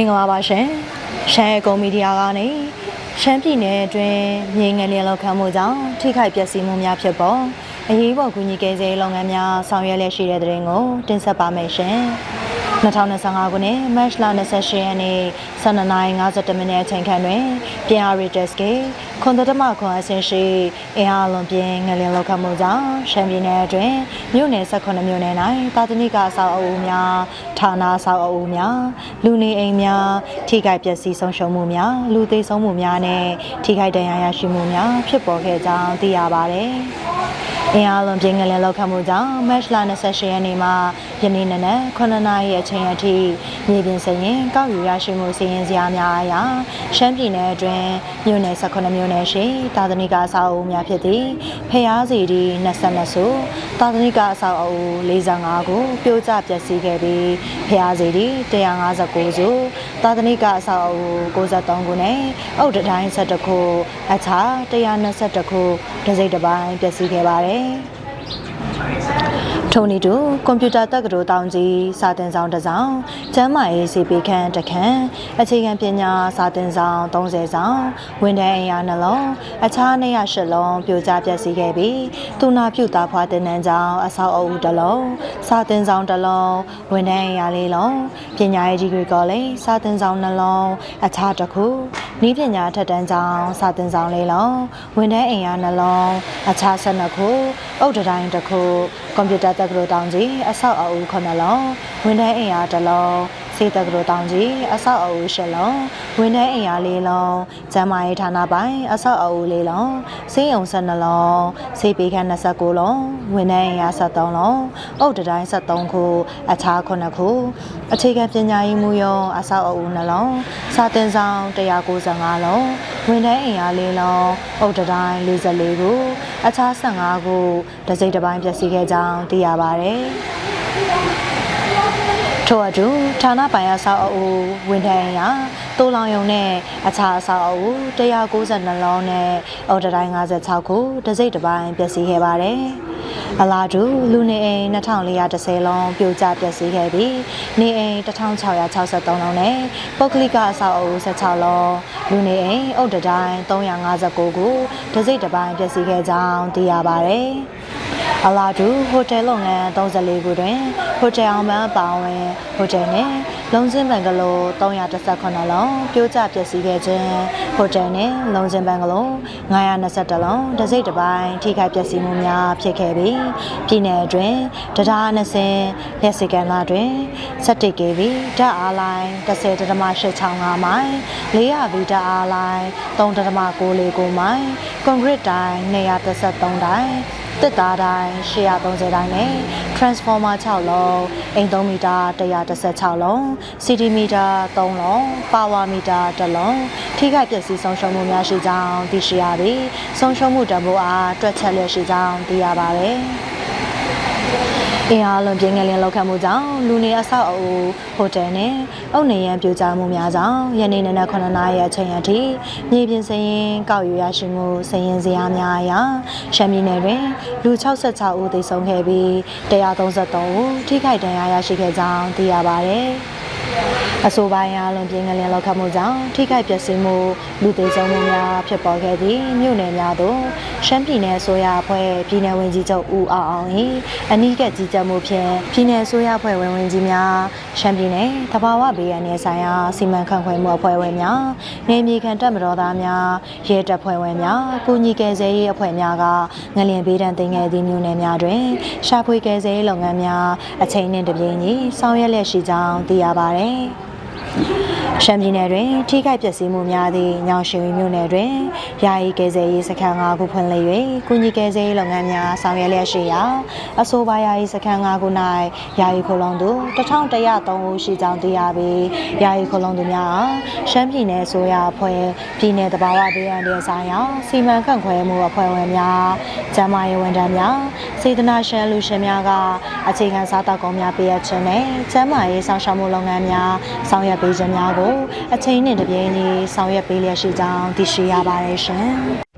င်္ဂလာပါရှင်ရှမ်းအကုံမီဒီယာကနေရှမ်းပြည်နယ်အတွင်းမြေငလျင်လောက်ခံမှုကြောင့်ထိခိုက်ပျက်စီးမှုများဖြစ်ပေါ်အရေးပေါ်ကူညီကယ်ဆယ်ရေးလုပ်ငန်းများဆောင်ရွက်လျက်ရှိတဲ့တဲ့ရင်ကိုတင်ဆက်ပါမယ်ရှင် 2025ခုနှစ်မတ်လ28ရက်နေ့12:52မိနစ်အချိန်ခန့်တွင်ပြန်အားရီတက်စကေခွန်တတမခွန်အဆင်ရှိအင်အားလွန်ပြင်းငလျင်လောက်ခတ်မှုကြောင့်ရှမ်းပြည်နယ်အတွင်းမြို့နယ်18မြို့နယ်၌တာသနိကအဆောက်အအုံများဌာနအဆောက်အအုံများလူနေအိမ်များထိခိုက်ပျက်စီးဆုံးရှုံးမှုများလူသေဆုံးမှုများနဲ့ထိခိုက်ဒဏ်ရာရရှိမှုများဖြစ်ပေါ်ခဲ့ကြောင်းသိရပါတယ်။ အင်အားလုံးပြင်းငလင်လောက်ခတ်မှုကြောင့်မတ်လ28ရက်နေ့မှာယနေ့နနက်9နာရီအချိန်အထိမြေပြင်စရင်ကောက်ယူရရှိမှုစီရင်စရာများအရာရှမ်းပြည်နယ်အတွင်းမြို့နယ်18မြို့နယ်ရှိတာသနိကအဆောက်အဦများဖြစ်သည့်ဖျားစီဒီ22စုတာသနိကအဆောက်အဦ45ခုပြိုကျပျက်စီးခဲ့ပြီးဖျားစီဒီ159စုတာသနိကအဆောက်အဦ63ခုနဲ့အုတ်တတိုင်း12ခုအခြား122ခုဒစိတ်တစ်ပိုင်းပျက်စီးခဲ့ပါတယ်ထိုနီတူကွန်ပျူတာတက္ကသိုလ်တောင်ကြီးစာသင်ဆောင်တစ်ဆောင်ကျမ်းမာရေးစီပီခန်းတစ်ခန်းအခြေခံပညာစာသင်ဆောင်30ဆောင်ဝန်ထမ်းအင်အားနှလုံးအခြားနေရာ၈လုံးပြိုကျပျက်စီးခဲ့ပြီးသူနာပြုသားဖွားတင်နန်းကျောင်းအဆောက်အဦတစ်လုံးစာသင်ဆောင်တစ်လုံးဝန်ထမ်းအင်အားလေးလုံးပညာရေးကြီးကောလိပ်စာသင်ဆောင်နှလုံးအခြားတစ်ခု ဤပညာထက်တန်းကျောင်းစာသင်ဆောင်လေးလုံးဝန်ထမ်းအင်အားနှလုံးအခြား12ခုအုတ်တတိုင်းတစ်ခုကွန်ပျူတာတက္ကသိုလ်တောင်ကြီးအဆောက်အဦ9လုံးဝန်ထမ်းအင်အားတစ်လုံး စေတက္ကသိုလ်တောင်ကြီးအဆောက်အဦ10လုံးဝန်ထမ်းအင်အား4လုံးကျန်းမာရေးဌာနပိုင်းအဆောက်အဦ4လုံးစေယုံ12လုံးစေပေခန်း29လုံးဝန်ထမ်းအင်အား73လုံးအုတ်တတိုင်း73ခုအခြား9ခုအခြေခံပညာရေးမှုရုံးအဆောက်အဦ2လုံးစာသင်ဆောင်195လုံးဝန်ထမ်းအင်အား4လုံးအုတ်တတိုင်း44ခုအခြား15ခုတစိမ့်တစ်ပိုင်းပျက်စီးခဲ့ကြောင်းသိရပါတယ် ထို့အတူဌာနပိုင်အဆောက်အဦဝန်ထမ်းရာတိုးလောင်ယုံနဲ့အခြားအဆောက်အဦ192လုံးနဲ့အော်ဒတိုင်း56ခုတစိမ့်တစ်ပိုင်းပျက်စီးခဲ့ပါတယ်။အလားတူလူနေအိမ်2410လုံးပြိုကျပျက်စီးခဲ့ပြီးနေအိမ်1663လုံးနဲ့ပုဂ္ဂလိကအဆောက်အဦ16လုံးလူနေအိမ်အုတ်တတိုင်း359ခုတစိမ့်တစ်ပိုင်းပျက်စီးခဲ့ကြောင်းသိရပါတယ်။ အလာတူဟိုတယ်လုပ်ငန်း34ခုတွင်ဟိုတယ်အောင်ပန်းအပါအဝင်ဟိုတယ်နှင့်လုံစင်ဘန်ကလို318လုံးပြိုကျပျက်စီးခဲ့ခြင်းဟိုတယ်နှင့်လုံစင်ဘန်ကလို921လုံးတစိမ့်တစ်ပိုင်းထိခိုက်ပျက်စီးမှုများဖြစ်ခဲ့ပြီးပြည်내အတွင်းတရား20လက်စီကန်လာတွင်17 kV ဓာတ်အားလိုင်း10.865မိုင်400 V ဓာတ်အားလိုင်း3.949မိုင်ကွန်ကရစ်တိုင်း233တိုင်း တက်သားတိုင်း130တိုင်းနဲ့ transformer 6လုံးအိမ်3မီတာ116လုံး cm မီတာ3လုံး power မီတာ1လုံးထိခိုက်ပျက်စီးဆုံးရှုံးမှုများရှိကြောင်းသိရှိရပြီးဆုံးရှုံးမှုတန်ဖိုးအားတွက်ချက်လျက်ရှိကြောင်းသိရပါတယ် အင်အားလုံးပြင်းငယ်လင်းလောက်ခံမှုကြောင့်လူနေအဆောက်အဦဟိုတယ်နဲ့အုတ်နေရန်ပြိုကျမှုများကြောင့်ယနေ့နနက်9နာရီအချိန်အထိမြေပြင်စရင်ကောက်ယူရရှိမှုစရင်စရာများအရာရှမ်းပြည်နယ်တွင်လူ66ဦးသေဆုံးခဲ့ပြီး133ဦးထိခိုက်ဒဏ်ရာရရှိခဲ့ကြောင်းသိရပါတယ်။ အဆိုပိုင်းအားလုံးပြင်းငလျင်လောက်ခတ်မှုကြောင့်ထိခိုက်ပျက်စီးမှုလူသေဆုံးမှုများဖြစ်ပေါ်ခဲ့သည့်မြို့နယ်များသို့ရှမ်းပြည်နယ်ဆိုရအဖွဲ့ပြည်နယ်ဝင်ကြီးချုပ်ဦးအောင်အောင်၏အနီးကပ်ကြီးကြပ်မှုဖြင့်ပြည်နယ်ဆိုရအဖွဲ့ဝင်ဝင်ကြီးများရှမ်းပြည်နယ်တဘာဝဘေးရန်နယ်ဆိုင်ရာစီမံခန့်ခွဲမှုအဖွဲ့ဝင်များနေမြေခံတပ်မတော်သားများရဲတပ်ဖွဲ့ဝင်များကုညီကယ်ဆယ်ရေးအဖွဲ့များကငလျင်ဘေးဒဏ်သင်ခဲ့သည့်မြို့နယ်များတွင်ရှာဖွေကယ်ဆယ်ရေးလုပ်ငန်းများအချိန်နှင့်တပြေးညီဆောင်ရွက်လျက်ရှိကြောင်းသိရပါတယ်။ ရှမ်းပြည်နယ်တွင်ထိခိုက်ပျက်စီးမှုများသည့်ညောင်ရွှေမြို့နယ်တွင်ယာယီကယ်ဆယ်ရေးစခန်း၅ခုဖွင့်လှစ်၍ကုညီကယ်ဆယ်ရေးလုပ်ငန်းများဆောင်ရွက်လျက်ရှိရာအဆိုပါယာယီစခန်း၅ခု၌ယာယီခိုလုံသူ1103ဦးရှိကြောင်းသိရပြီးယာယီခိုလုံသူများအားရှမ်းပြည်နယ်ဆိုရအဖွဲ့ပြည်내တဘာဝဘေးအန္တရာယ်ဆိုင်ရာစီမံခန့်ခွဲမှုအဖွဲ့ဝင်များကျန်းမာရေးဝန်ထမ်းများစေတနာရှင်လူရှင်များကအခြေခံစားတောက်ကုန်များပေးအပ်ခြင်းနဲ့ကျန်းမာရေးဆောင်ရှောက်မှုလုပ်ငန်းများဆောင်ရွက်ပေးခြင်းများကိုအချိန်နဲ့တပြေးညီဆောင်ရွက်ပေးလျက်ရှိကြောင်းသိရှိရပါတယ်ရှင်